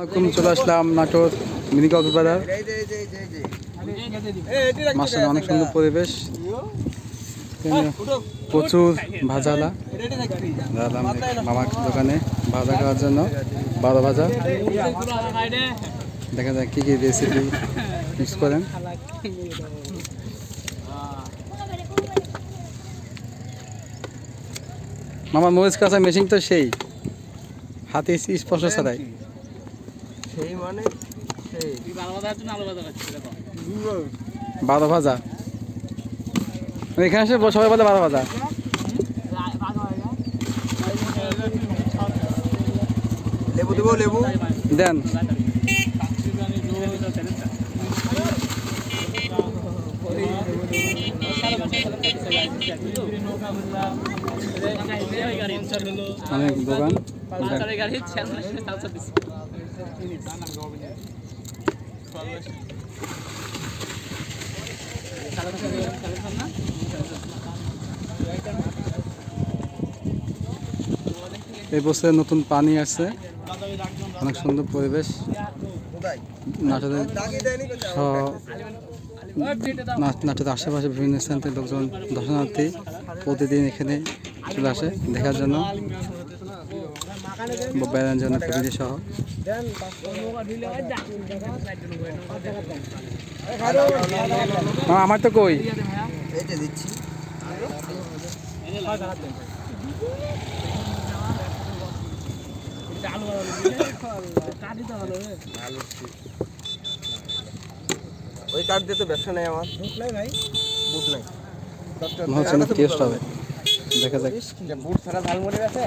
আসসালামাইকুম চলে আসলাম নাটোর মিনি কক্সবাজার মাসের অনেক সুন্দর পরিবেশ। প্রচুর ভাজালা। দাঁড়ালাম মামার দোকানে ভাজা খাওয়ার জন্য বারো ভাজা। দেখা যাক কী কী রেসিপি ইউজ করেন। মামার মরিচ কাঁচা মেশিন তো সেই। হাতে স্পর্শ ছাড়াই। সেই মানে সেই। বারো ভাজা। এখানে এসে সবাই বলে বারো ভাজা। লেবু দেবো লেবু? দেন। অনেক দোকান? এই বছরে নতুন পানি আসছে। অনেক সুন্দর পরিবেশ। কোথায় নাটোরের দাগি দেয়নি কোথায়? সহ না- নাটোরের আশেপাশে বিভিন্ন স্থান থেকে লোকজন দর্শনার্থী প্রতিদিন এখানে চলে আসে দেখার জন্য। বেড়ানোর জন্য ফ্যামিলি সহ। আমার তো কই? দিচ্ছি ওই কার্ড দিয়ে তো ব্যবসা নেই আমার। বুট নাই ভাই বুট নাই মনে হচ্ছে টেস্ট হবে। দেখা যাক। বুট ছাড়া ঝালমুড়ি আছে